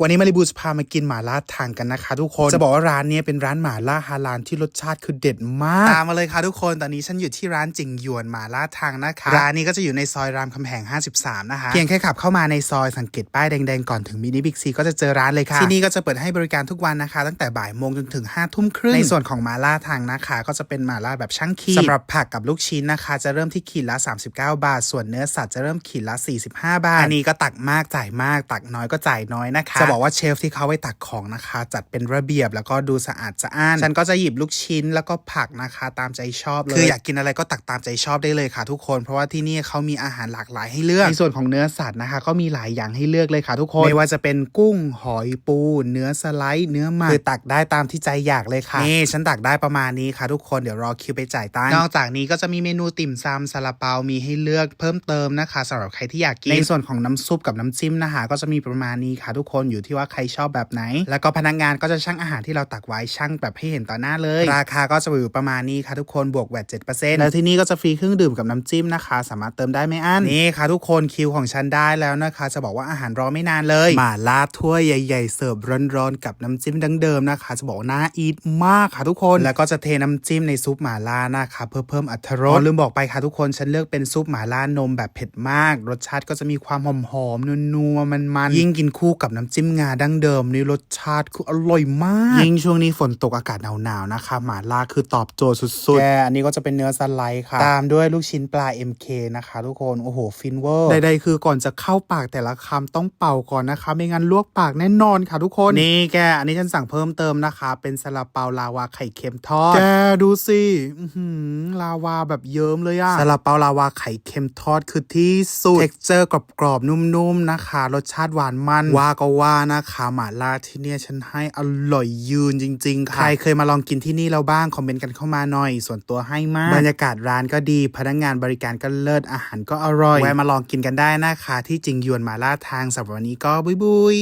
วันนี้มาริบูจะพามากินหม่าล่าทางกันนะคะ ทุกคน จะบอกว่าร้านเนี้ยเป็นร้านหม่าล่าฮาลาลที่รสชาติคือเด็ดมาก ตามมาเลยค่ะทุกคน ตอนนี้ฉันอยู่ที่ร้านจิงหยวนหม่าล่าทางนะคะ ร้านนี้ก็จะอยู่ในซอยรามคำแหง 53 นะคะ เพียงแค่ขับเข้ามาในซอยสังเกตป้ายแดงๆ ก่อนถึงมินิบิ๊กซีก็จะเจอร้านเลยค่ะ ที่นี่ก็จะเปิดให้บริการทุกวันนะคะ ตั้งแต่บ่ายโมงจนถึง5้าทุ่มครึ่ง ในส่วนของหม่าล่าทางนะคะ ก็จะเป็นหม่าล่าแบบช่างขีดสำหรับผักกับลูกชิ้นนะคะ จะเริ่มที่ขีดละ 39 บาท ส่วนเนื้อสัตว์จะเริ่มขีดละ 45 บาทอันนี้ก็ตักมากจ่ายมาก ตักน้อยก็จ่ายน้อยนะคะจะบอกว่าเชฟที่เขาไว้ตักของนะคะ จัดเป็นระเบียบแล้วก็ดูสะอาดสะอ้าน ฉันก็จะหยิบลูกชิ้นแล้วก็ผักนะคะตามใจชอบเลยคืออยากกินอะไรก็ตักตามใจชอบได้เลยค่ะ ทุกคน เพราะว่าที่นี่เขามีอาหารหลากหลายให้เลือกในส่วนของเนื้อสัตว์นะคะ ก็มีหลายอย่างให้เลือกเลยค่ะทุกคนไม่ว่าจะเป็นกุ้งหอยปู เนื้อสไลด์เนื้อหมักคือตักได้ตามที่ใจอยากเลยค่ะนี่ฉันตักได้ประมาณนี้ค่ะทุกคนเดี๋ยวรอคิวไปจ่ายตังค์นอกจากนี้ก็จะมีเมนูติ่มซำซาลาเปามีให้เลือกเพิ่มเติมนะคะสำหรับใครที่อยากกินในส่วนของน้ำซุปกับน้ำจิ้มนะคะ ก็จะมีประมาณนี้ค่ะทุกคนอยู่ที่ว่าใครชอบแบบไหน แล้วก็พนักงานก็จะชั่งอาหารที่เราตักไว้ชั่งแบบให้เห็นต่อหน้าเลย ราคาก็จะอยู่ประมาณนี้ค่ะทุกคนบวกแวด7%แล้วที่นี่ก็จะฟรีเครื่องดื่มกับน้ำจิ้มนะคะ สามารถเติมได้ไม่อั้นนี่ค่ะทุกคนคิวของฉันได้แล้วนะคะ จะบอกว่าอาหารรอไม่นานเลยหม่าล่าถ้วยใหญ่ ๆ เสิร์ฟร้อนๆกับน้ำจิ้มดังเดิมนะคะ จะบอกว่าน่าอีทมากค่ะทุกคนแล้วก็จะเทน้ำจิ้มในซุปหม่าล่านะคะเพื่อเพิ่มอรรถรสลืมบอกไปค่ะทุกคนฉันเลือกเป็นซุปหม่าล่านมแบบเผ็ดมาก รสชาติก็จะมีความหอมๆนัวๆมันๆยิ่งกินคู่กับน้ำจิ้มงาดั้งเดิมนี่รสชาติคืออร่อยมาก ยิ่งช่วงนี้ฝนตกอากาศหนาวๆนะคะ หม่าล่าคือตอบโจทย์สุดๆแกอันนี้ก็จะเป็นเนื้อสไลด์ค่ะ ตามด้วยลูกชิ้นปลา MK นะคะ ทุกคนโอ้โหฟินเวอร์ใดๆคือก่อนจะเข้าปากแต่ละคำต้องเป่าก่อนนะคะ ไม่งั้นลวกปากแน่นอนค่ะทุกคนนี่แกอันนี้ฉันสั่งเพิ่มเติมนะคะ เป็นซาลาเปาลาวาไข่เค็มทอดแกดูสิอื้อหือลาวาแบบเยิ้มเลยอะซาลาเปาลาวาไข่เค็มทอดคือที่สุดเท็กเจอร์กรอบๆนุ่มๆนะคะ รสชาติหวานมันว่าก็ว่านะคะหม่าล่าที่เนี่ยฉันให้อร่อยยืนจริง ๆ ค่ะ ใครเคยมาลองกินที่นี่แล้วบ้าง คอมเมนต์กันเข้ามาหน่อย ส่วนตัวให้มาก บรรยากาศร้านก็ดี พนักงานบริการก็เลิศ อาหารก็อร่อย แวะมาลองกินกันได้นะคะ ที่จิงหยวนหม่าล่าทางสำหรับวันนี้ก็บุยบุย